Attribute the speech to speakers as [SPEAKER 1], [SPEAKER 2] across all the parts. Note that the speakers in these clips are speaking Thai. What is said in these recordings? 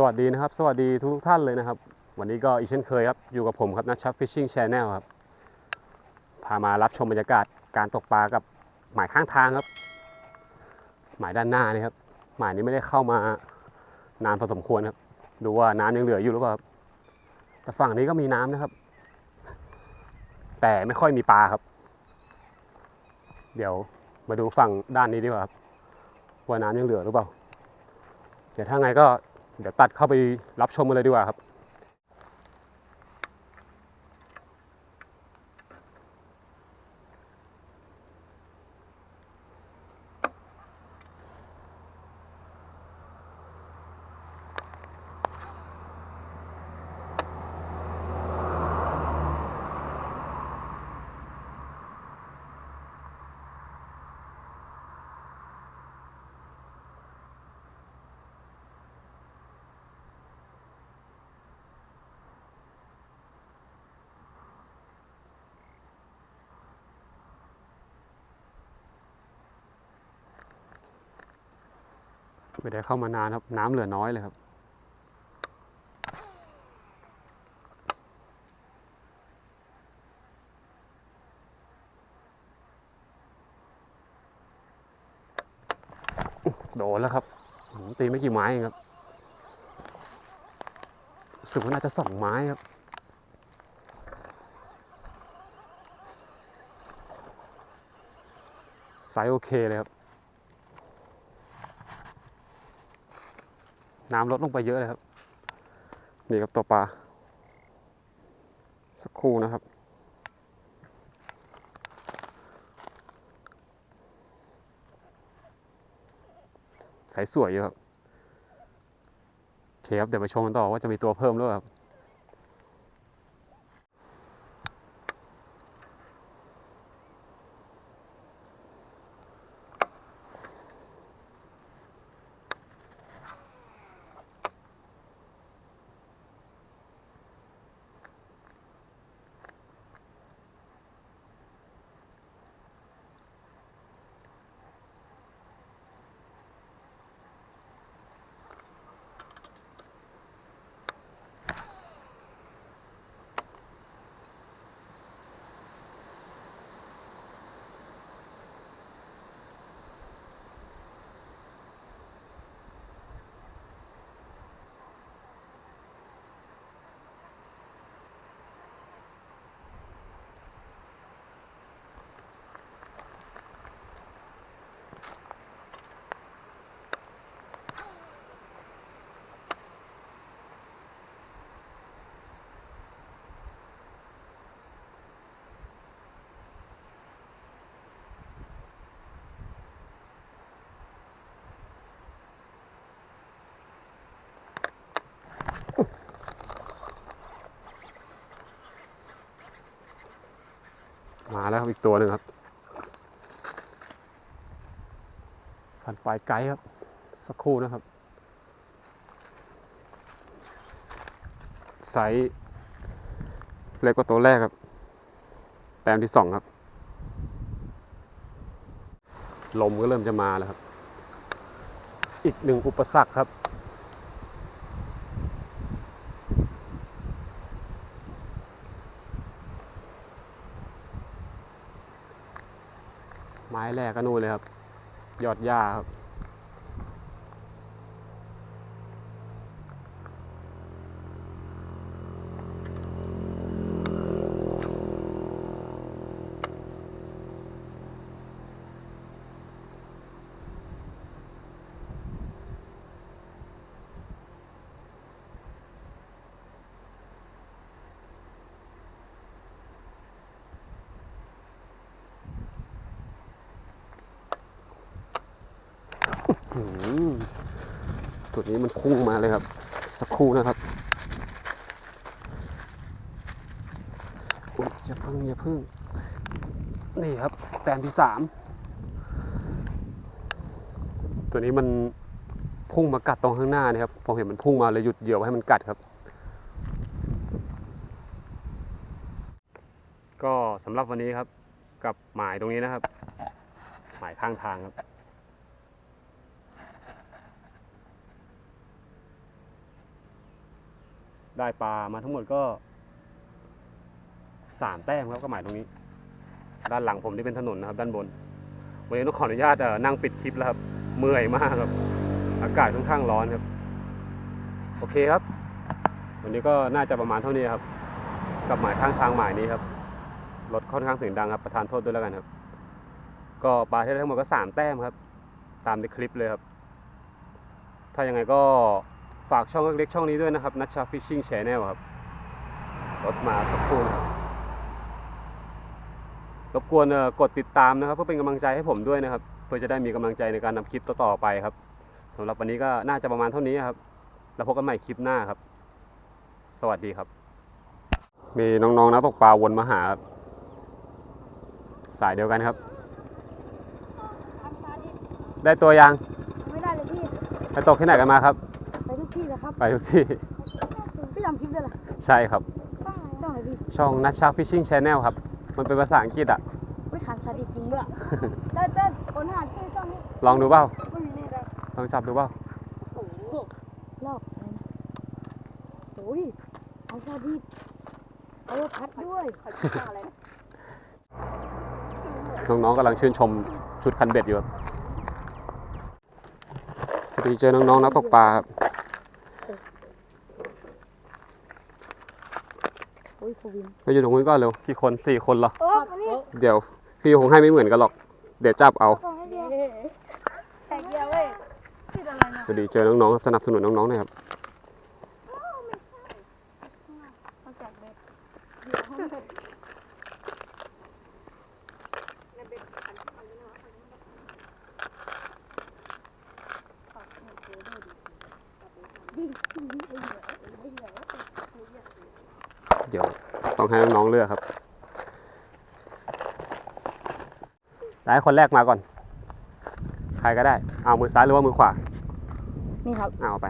[SPEAKER 1] สวัสดีนะครับ สวัสดีทุกท่านเลยนะครับ วันนี้ก็อีกเช่นเคยครับ อยู่กับผมครับนัชชับฟิชชิ่งชนแนลครับ พามารับชมบรรยากาศการตกปลากับหมายข้างทางครับ หมายด้านหน้านี่ครับ หมายนี้ไม่ได้เข้ามานานพอสมควรครับ ดูว่าน้ำยังเหลืออยู่หรือเปล่าครับแต่ฝั่งนี้ก็มีน้ำนะครับ แต่ไม่ค่อยมีปลาครับ เดี๋ยวมาดูฝั่งด้านนี้ดีกว่าครับว่าน้ำยังเหลือหรือเปล่า เดี๋ยวถ้าไงก็ เดี๋ยวตัดเข้าไปรับชมกันเลยดีกว่าครับ ไม่ได้เข้ามานานครับ น้ำเหลือน้อยเลยครับโดนแล้วครับตีไม่กี่ไม้เองครับสึกว่าน่าจะสองไม้ครับ ไซส์โอเคเลยครับ น้ำลดลงไปเยอะเลยครับ นี่ครับตัวปลา สักครู่นะครับ สายสวยอยู่ครับโอเคครับ เดี๋ยวไปชมกันต่อว่าจะมีตัวเพิ่มหรือเปล่าครับ มาแล้วครับอีกตัวหนึ่งครับพันปลายไกด์ครับ สักครู่นะครับไซส์เล็กกว่าตัวแรกครับ แต้มที่สองครับ ลมก็เริ่มจะมาแล้วครับ อีกหนึ่งอุปสรรคครับ แรกก็นู่นเลยครับ ยอดหญ้าครับ ตัวนี้มันพุ่งมาเลยครับ สักครู่นะครับอย่าพึ่งอย่าพึ่ง นี่ครับ แต้มที่สาม ตัวนี้มันพุ่งมากัดตรงข้างหน้านี่ครับผมเห็นมันพุ่งมาเลยหยุดเหยี่ยวให้มันกัดครับ ก็สำหรับวันนี้ครับ กับหมายตรงนี้นะครับ หมายข้างทางครับ ได้ปลามาทั้งหมดก็สามแต้มครับก็หมายตรงนี้ ด้านหลังผมนี่เป็นถนนนะครับ ด้านบนวันนี้ต้องขออนุญาตนั่งปิดคลิปแล้วครับเมื่อยมากครับ อากาศค่อนข้างร้อนครับ โอเคครับ วันนี้ก็น่าจะประมาณเท่านี้ครับ กับหมายข้างทางหมายนี้ครับรถค่อนข้างเสียงดังครับประทานโทษด้วยแล้วกันครับ ก็ปลาที่ได้ทั้งหมดก็สามแต้มครับ ตามในคลิปเลยครับ ถ้ายังไงก็ ฝากช่องเล็กๆช่องนี้ด้วยนะครับนัชชาฟิชชิ่งแชนแนลครับรถมาสักครู่นะครับรบกวนเอ่อกดติดตามนะครับ เพื่อเป็นกำลังใจให้ผมด้วยนะครับ เพื่อจะได้มีกำลังใจในการนำคลิปต่อๆไปครับสำหรับวันนี้ก็น่าจะประมาณเท่านี้ครับ แล้วพบกันใหม่คลิปหน้าครับ สวัสดีครับ มีน้องๆนักตกปลาวนมาหาครับสายเดียวกันครับ
[SPEAKER 2] ทำตาดิ
[SPEAKER 1] ได้ตัวยัง
[SPEAKER 2] ไม่ได้เลยพี่
[SPEAKER 1] ไปตกที่ไหนกันมาครับ
[SPEAKER 2] ไป ทุกที่เลยครับ
[SPEAKER 1] ไปทุกที่
[SPEAKER 2] พี่ทำคลิปด้วยเหรอ
[SPEAKER 1] ใช่ครับ
[SPEAKER 2] ช่องไหนพี่
[SPEAKER 1] ช่องนัชชาฟิชชิ่งช n แนลครับ มันเป็นภาษาอังกฤษอะ
[SPEAKER 2] ไม่ขันสาดิจริงด้วยเต้นเต้นคนหาชื่อช่องนี้
[SPEAKER 1] ลองดูเปล่า
[SPEAKER 2] ไม่มีแน่เลย
[SPEAKER 1] ลองจับดูเปล่า
[SPEAKER 2] โอ้โหรอบอะไรนะโอ้ยเอาสาดิเอาพัดด้วยอะไรนะ
[SPEAKER 1] น้องๆกำลังชื่นชมชุดคันเบ็ดอยู่ครับพอดีเจอน้องๆนักตกปลาครับ
[SPEAKER 2] โอ้ยโควิน
[SPEAKER 1] ไปอยู่ตรงนู้นก่อนเร็วกี่คนสี่คนเหรอ
[SPEAKER 2] โอ้มานี่
[SPEAKER 1] เดี๋ยวพี่คงให้ไม่เหมือนกันหรอก เดี๋ยวจับเอา
[SPEAKER 2] ส่งให้เดียวแตกเดียวเว้ยชื่ออะไรนะ
[SPEAKER 1] พอดีเจอน้องๆสนับสนุนน้องๆหน่อยครับ
[SPEAKER 2] เขาแจกเบ็ดยิงยิงยิงยิงยิง
[SPEAKER 1] เดี๋ยว ต้องให้น้องๆเลือกครับได้คนแรกมาก่อน ใครก็ได้ เอามือซ้ายหรือว่ามือขวา
[SPEAKER 2] นี่ครับ
[SPEAKER 1] เอาไป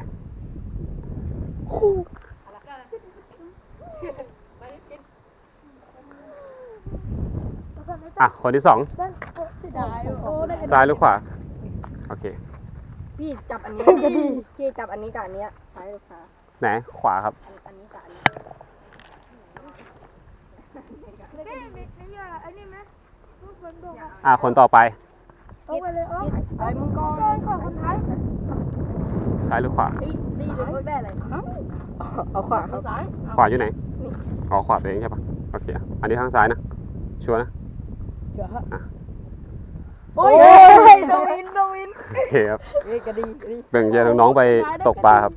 [SPEAKER 1] อะ คนที่สอง
[SPEAKER 2] ได้โอ้ได้
[SPEAKER 1] ซ้ายหรือขวา โอเค
[SPEAKER 2] พี่จับอันนี้ พี่จับอันนี้กับอันเนี้ยซ้ายหรือขวา
[SPEAKER 1] ไหน ขวาครับ
[SPEAKER 2] อันอันนี้กับอันนี้
[SPEAKER 3] เฮ้ยมีมีอะไรอันนี้ไหมลูกฝนตกอะ
[SPEAKER 1] อะคนต่อไป
[SPEAKER 3] เอาไปเลยเอา
[SPEAKER 2] ไอ้มึงก็
[SPEAKER 3] เดินของคนไทย
[SPEAKER 1] ซ้ายหรือขวา
[SPEAKER 2] นี่นี่รถแม่อะไรเอาขวาเอาซ้าย
[SPEAKER 1] ขวาอยู่ไหนอ๋อขวาตัวเองใช่ปะโอเคอะอันนี้ข้างซ้ายนะชัวร์นะ
[SPEAKER 2] เชื่อฮะ
[SPEAKER 1] อะ
[SPEAKER 2] โอ้ยโดวินโดวิน
[SPEAKER 1] โอเคครับ
[SPEAKER 2] เอ้ยกระดีกระดี
[SPEAKER 1] แบ่งแยกน้องๆไปตกปลาครับ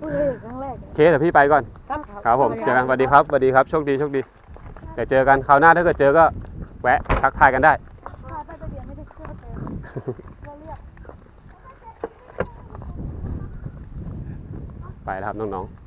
[SPEAKER 2] เฮ้ยครั้งแรก
[SPEAKER 1] โอเคเดี๋ยวพี่ไปก่อน
[SPEAKER 2] ครับ
[SPEAKER 1] ครับผมเจอกันสวัสดีครับสวัสดีครับโชคดีโชคดีเดี๋ยวเจอกันคราวหน้าถ้าเกิดเจอก็แวะทักทายกันได้
[SPEAKER 3] พาไปทะเบียนไม่ได้เชื่อเต็มเราเรียก
[SPEAKER 1] ไปแล้วครับน้องๆ